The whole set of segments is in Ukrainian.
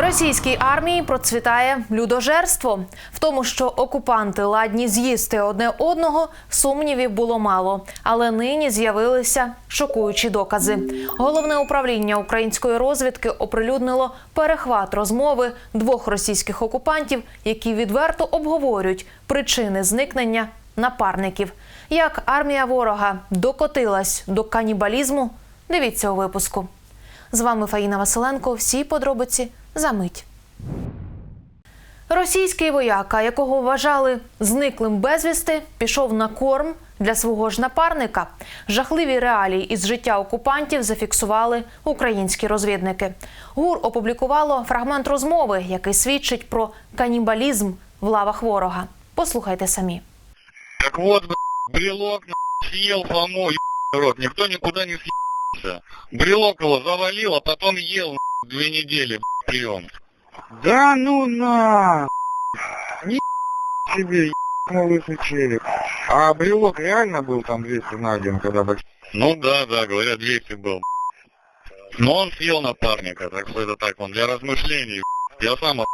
Російській армії процвітає людожерство. В тому, що окупанти ладні з'їсти одне одного, сумнівів було мало. Але нині з'явилися шокуючі докази. Головне управління української розвідки оприлюднило перехват розмови двох російських окупантів, які відверто обговорюють причини зникнення напарників. Як армія ворога докотилась до канібалізму? Дивіться у випуску. З вами Фаїна Василенко. Всі подробиці за мить. Російський вояка, якого вважали зниклим безвісти, пішов на корм для свого ж напарника. Жахливі реалії із життя окупантів зафіксували українські розвідники. ГУР опублікувало фрагмент розмови, який свідчить про канібалізм в лавах ворога. Послухайте самі. Так вот, б***ь, брелок на***, съел Фому, ебаный рот, никто никуда не съебался. Брелок его завалил, а потом ел на***, две недели б***ь, Прием. Да ну на! Ни себе, ебаный лысый череп. А брелок реально был там 200 найден, когда бы... Ну да, да, говорят, 200 был. Но он съел напарника, так что это так, он для размышлений. б***ь. Я сам.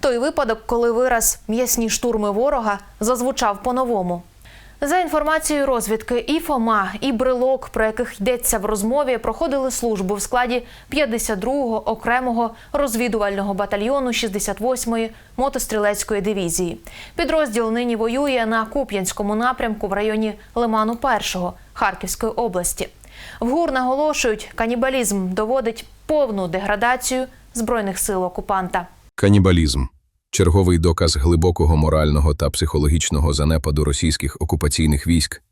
Той випадок, коли вираз м'ясні штурми ворога зазвучав по-новому. За інформацією розвідки, і Фома, і Брелок, про яких йдеться в розмові, проходили службу в складі 52-го окремого розвідувального батальйону 68-ї мотострілецької дивізії. Підрозділ нині воює на Куп'янському напрямку в районі Лиману 1-го Харківської області. В ГУР наголошують, канібалізм доводить повну деградацію збройних сил окупанта. Канібалізм черговий доказ глибокого морального та психологічного занепаду російських окупаційних військ,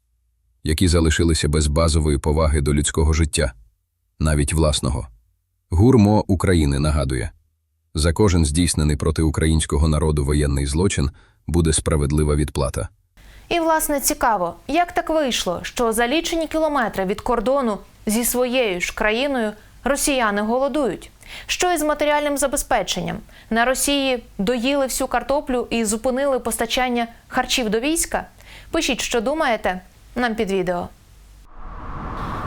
які залишилися без базової поваги до людського життя, навіть власного. ГУРМО України нагадує за кожен здійснений проти українського народу воєнний злочин буде справедлива відплата. І, власне, цікаво, як так вийшло, що за лічені кілометри від кордону зі своєю ж країною росіяни голодують. Що із матеріальним забезпеченням? На Росії доїли всю картоплю і зупинили постачання харчів до війська? Пишіть, що думаєте, нам під відео.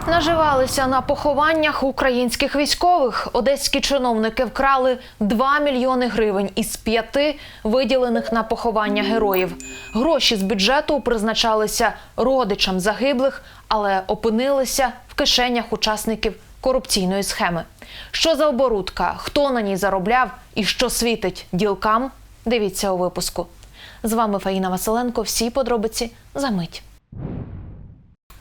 Наживалися на похованнях українських військових. Одеські чиновники вкрали 2 мільйони гривень із п'яти виділених на поховання героїв. Гроші з бюджету призначалися родичам загиблих, але опинилися в кишенях учасників корупційної схеми. Що за оборудка, хто на ній заробляв і що світить ділкам? Дивіться у випуску. З вами Фаїна Василенко. Всі подробиці за мить.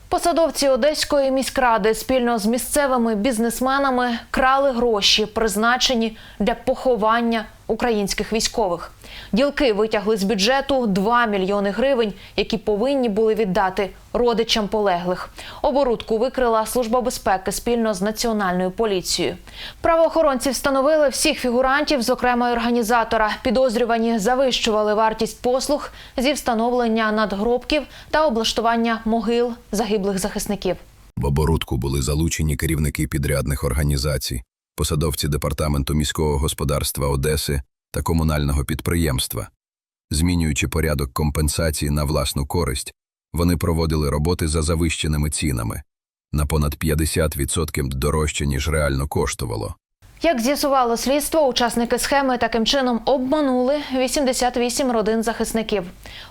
Посадовці Одеської міськради спільно з місцевими бізнесменами крали гроші, призначені для поховання українських військових. Ділки витягли з бюджету 2 мільйони гривень, які повинні були віддати родичам полеглих. Оборудку викрила служба безпеки спільно з національною поліцією. Правоохоронці встановили всіх фігурантів, зокрема організатора. Підозрювані завищували вартість послуг зі встановлення надгробків та облаштування могил загиблих захисників. В оборудку були залучені керівники підрядних організацій, посадовці департаменту міського господарства Одеси та комунального підприємства. Змінюючи порядок компенсації на власну користь, вони проводили роботи за завищеними цінами на понад 50% дорожче, ніж реально коштувало. Як з'ясувало слідство, учасники схеми таким чином обманули 88 родин захисників.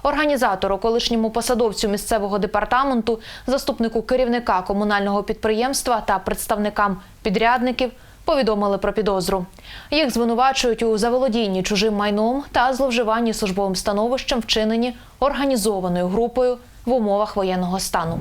Організатору, колишньому посадовцю місцевого департаменту, заступнику керівника комунального підприємства та представникам підрядників повідомили про підозру. Їх звинувачують у заволодінні чужим майном та зловживанні службовим становищем, вчинені організованою групою в умовах воєнного стану.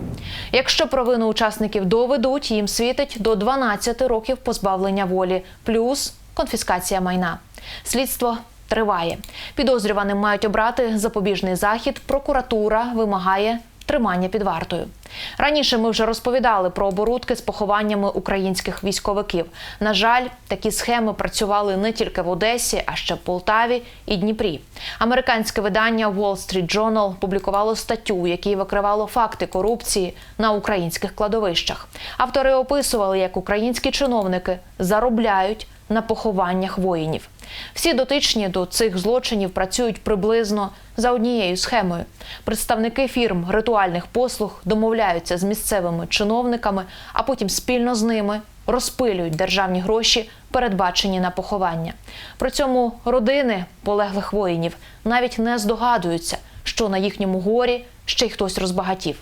Якщо провину учасників доведуть, їм світить до 12 років позбавлення волі, плюс конфіскація майна. Слідство триває. Підозрюваним мають обрати запобіжний захід. Прокуратура вимагає тримання під вартою. Раніше ми вже розповідали про оборудки з похованнями українських військовиків. На жаль, такі схеми працювали не тільки в Одесі, а ще в Полтаві і Дніпрі. Американське видання Wall Street Journal публікувало статтю, в якій викривало факти корупції на українських кладовищах. Автори описували, як українські чиновники заробляють на похованнях воїнів. Всі дотичні до цих злочинів працюють приблизно за однією схемою. Представники фірм ритуальних послуг домовляються з місцевими чиновниками, а потім спільно з ними розпилюють державні гроші передбачені на поховання. При цьому родини полеглих воїнів навіть не здогадуються, що на їхньому горі ще й хтось розбагатів.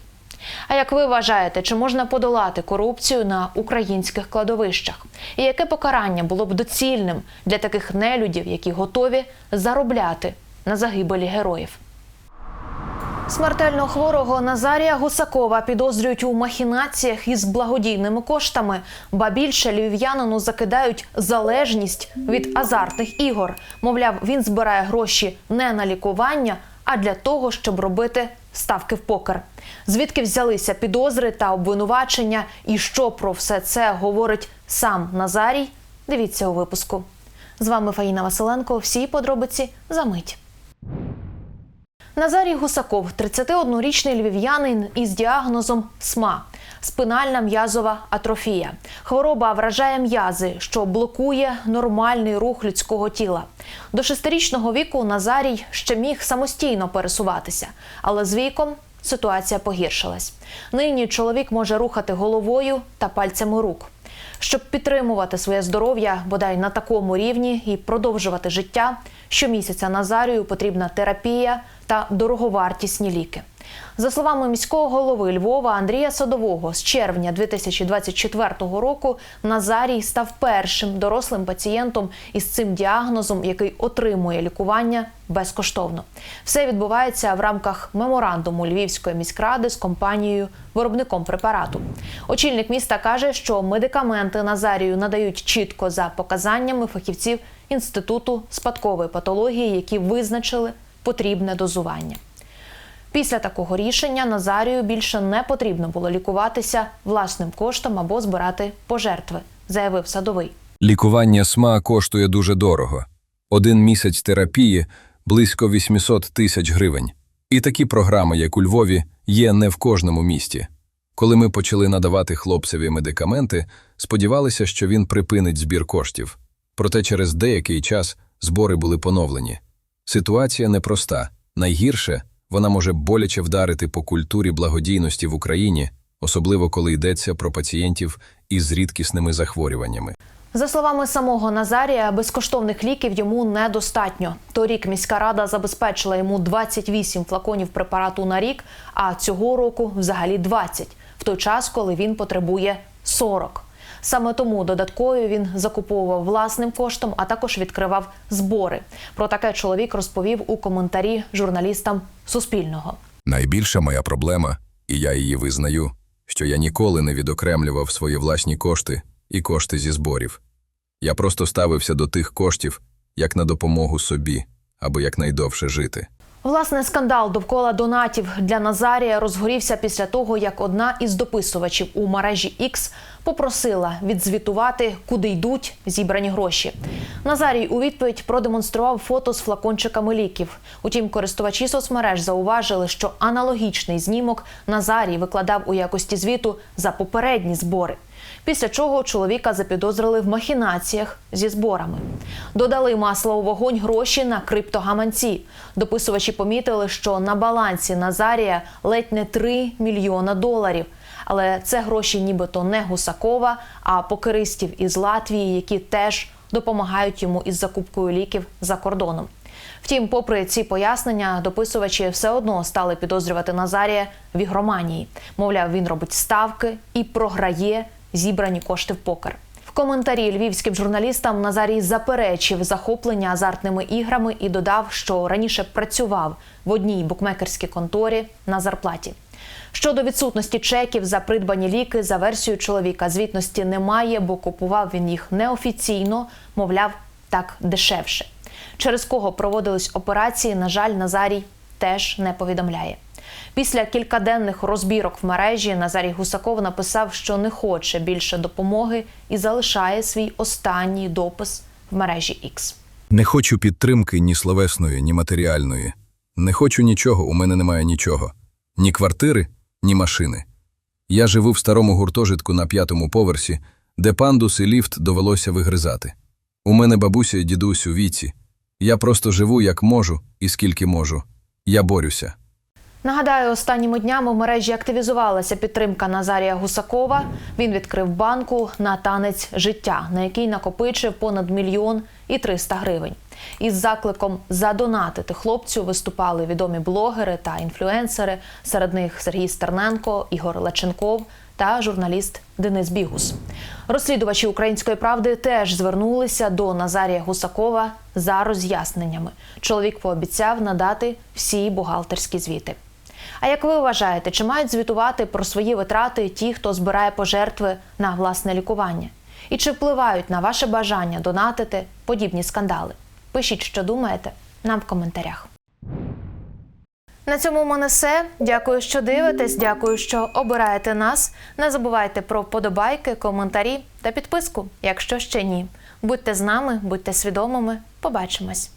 А як ви вважаєте, чи можна подолати корупцію на українських кладовищах? І яке покарання було б доцільним для таких нелюдів, які готові заробляти на загибелі героїв? Смертельно хворого Назарія Гусакова підозрюють у махінаціях із благодійними коштами, ба більше львів'янину закидають залежність від азартних ігор. Мовляв, він збирає гроші не на лікування, а для того, щоб робити ставки в покер. Звідки взялися підозри та обвинувачення, і що про все це говорить сам Назарій? Дивіться у випуску. З вами Фаїна Василенко. Всі подробиці за мить. Назарій Гусаков, 31-річний львів'янин із діагнозом СМА спинальна м'язова атрофія. Хвороба вражає м'язи, що блокує нормальний рух людського тіла. До шестирічного віку Назарій ще міг самостійно пересуватися, але з віком ситуація погіршилась. Нині чоловік може рухати головою та пальцями рук. Щоб підтримувати своє здоров'я бодай на такому рівні і продовжувати життя, щомісяця Назарію потрібна терапія та дороговартісні ліки. За словами міського голови Львова Андрія Садового, з червня 2024 року Назарій став першим дорослим пацієнтом із цим діагнозом, який отримує лікування безкоштовно. Все відбувається в рамках меморандуму Львівської міськради з компанією виробником препарату. Очільник міста каже, що медикаменти Назарію надають чітко за показаннями фахівців інституту спадкової патології, які визначили потрібне дозування. Після такого рішення Назарію більше не потрібно було лікуватися власним коштом або збирати пожертви, заявив садовий. Лікування СМА коштує дуже дорого. Один місяць терапії – близько 800 тисяч гривень. І такі програми, як у Львові, є не в кожному місті. Коли ми почали надавати хлопцеві медикаменти, сподівалися, що він припинить збір коштів. Проте через деякий час збори були поновлені. Ситуація непроста. Найгірше – вона може боляче вдарити по культурі благодійності в Україні, особливо коли йдеться про пацієнтів із рідкісними захворюваннями. За словами самого Назарія, безкоштовних ліків йому недостатньо. Торік міська рада забезпечила йому 28 флаконів препарату на рік, а цього року взагалі 20, в той час, коли він потребує 40. Саме тому додатково він закуповував власним коштом, а також відкривав збори. Про таке чоловік розповів у коментарі журналістам Суспільного. Найбільша моя проблема, і я її визнаю, що я ніколи не відокремлював свої власні кошти і кошти зі зборів. Я просто ставився до тих коштів як на допомогу собі, аби якнайдовше жити. Власне, скандал довкола донатів для Назарія розгорівся після того, як одна із дописувачів у мережі X попросила відзвітувати, куди йдуть зібрані гроші. Назарій у відповідь продемонстрував фото з флакончиками ліків. Утім, користувачі соцмереж зауважили, що аналогічний знімок Назарій викладав у якості звіту за попередні збори. Після чого чоловіка запідозрили в махінаціях зі зборами. Додали масло у вогонь гроші на криптогаманці. Дописувачі помітили, що на балансі Назарія ледь не 3 мільйона доларів. Але це гроші нібито не Гусакова, а покеристів із Латвії, які теж допомагають йому із закупкою ліків за кордоном. Втім, попри ці пояснення, дописувачі все одно стали підозрювати Назарія в ігроманії. Мовляв, він робить ставки і програє зібрані кошти в покер. В коментарі львівським журналістам Назарій заперечив захоплення азартними іграми і додав, що раніше працював в одній букмекерській конторі на зарплаті. Щодо відсутності чеків за придбані ліки, за версією чоловіка звітності немає, бо купував він їх неофіційно, мовляв, так дешевше. Через кого проводились операції, на жаль, Назарій теж не повідомляє. Після кількаденних розбірок в мережі Назарій Гусаков написав, що не хоче більше допомоги і залишає свій останній допис в мережі X. Не хочу підтримки ні словесної, ні матеріальної. Не хочу нічого, у мене немає нічого. Ні квартири, ні машини. Я живу в старому гуртожитку на п'ятому поверсі, де пандус і ліфт довелося вигризати. У мене бабуся і дідусь у віці. Я просто живу як можу і скільки можу. Я борюся. Нагадаю, останніми днями в мережі активізувалася підтримка Назарія Гусакова. Він відкрив банку на танець життя, на який накопичив понад мільйон і 300 гривень. Із закликом задонатити хлопцю виступали відомі блогери та інфлюенсери. Серед них Сергій Стерненко, Ігор Лаченков та журналіст Денис Бігус. Розслідувачі української правди теж звернулися до Назарія Гусакова за роз'ясненнями. Чоловік пообіцяв надати всі бухгалтерські звіти. А як ви вважаєте, чи мають звітувати про свої витрати ті, хто збирає пожертви на власне лікування? І чи впливають на ваше бажання донатити подібні скандали? Пишіть, що думаєте, нам в коментарях. На цьому в мене все. Дякую, що дивитесь. Дякую, що обираєте нас. Не забувайте про вподобайки, коментарі та підписку, якщо ще ні. Будьте з нами, будьте свідомими. Побачимось.